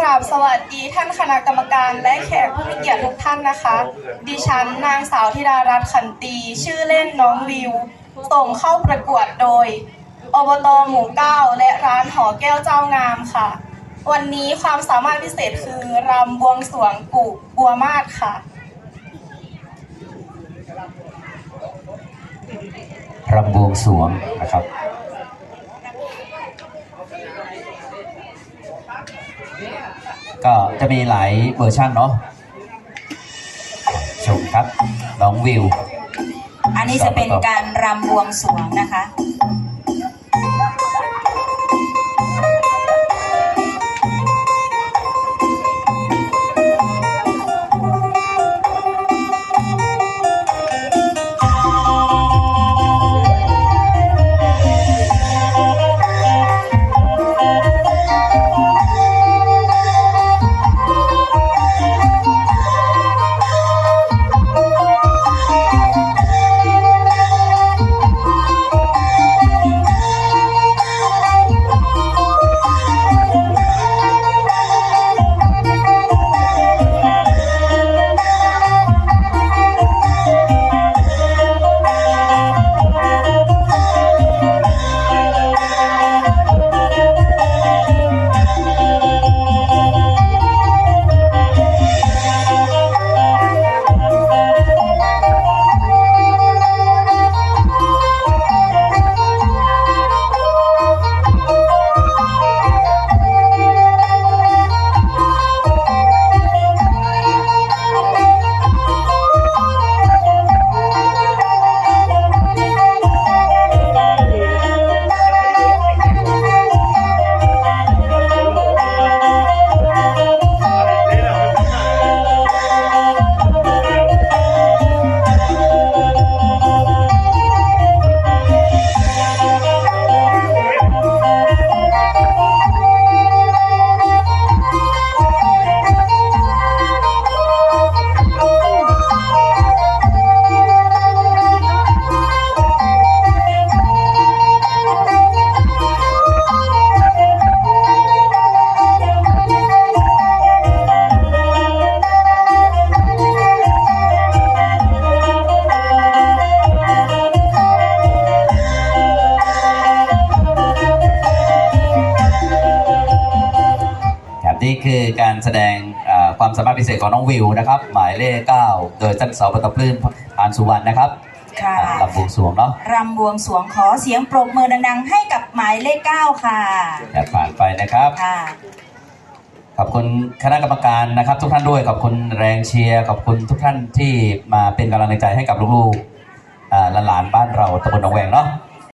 กราบสวัสดีท่านคณะกรรมการและแขกผู้มีเกียรติทุกท่านนะคะ ดิฉันนางสาวธิดารัตน์ขันตี ชื่อเล่นน้องวิว ส่งเข้าประกวดโดย อบตหมู่เก้าและร้านหอแก้วเจ้างามค่ะ วันนี้ความสามารถพิเศษคือรำบวงสรวงกุบัวมาศค่ะ รำบวงสรวงนะครับ ก็จะมีหลายเวอร์ชันเนาะชมครับน้องวิว อันนี้จะเป็นการรำบวงสรวงนะคะ นี่คือการแสดงเอ่อความสามารถพิเศษของน้องวิวนะครับ หมายเลข 9 โดยท่านสปตปลื้มพานสุวรรณนะครับค่ะอ่าลำบวงสรวงเนาะรำบวงสรวงขอเสียงปรบมือดัง ๆ ให้กับหมายเลขเก้าค่ะอย่าผ่านไปนะครับค่ะขอบคุณคณะกรรมการนะครับ ทุกท่านด้วยขอบคุณแรงเชียร์ขอบคุณทุกท่านที่มาเป็นกำลังใจให้กับลูกๆอ่าหลานๆบ้านเราตำบลหนองแวงเนาะ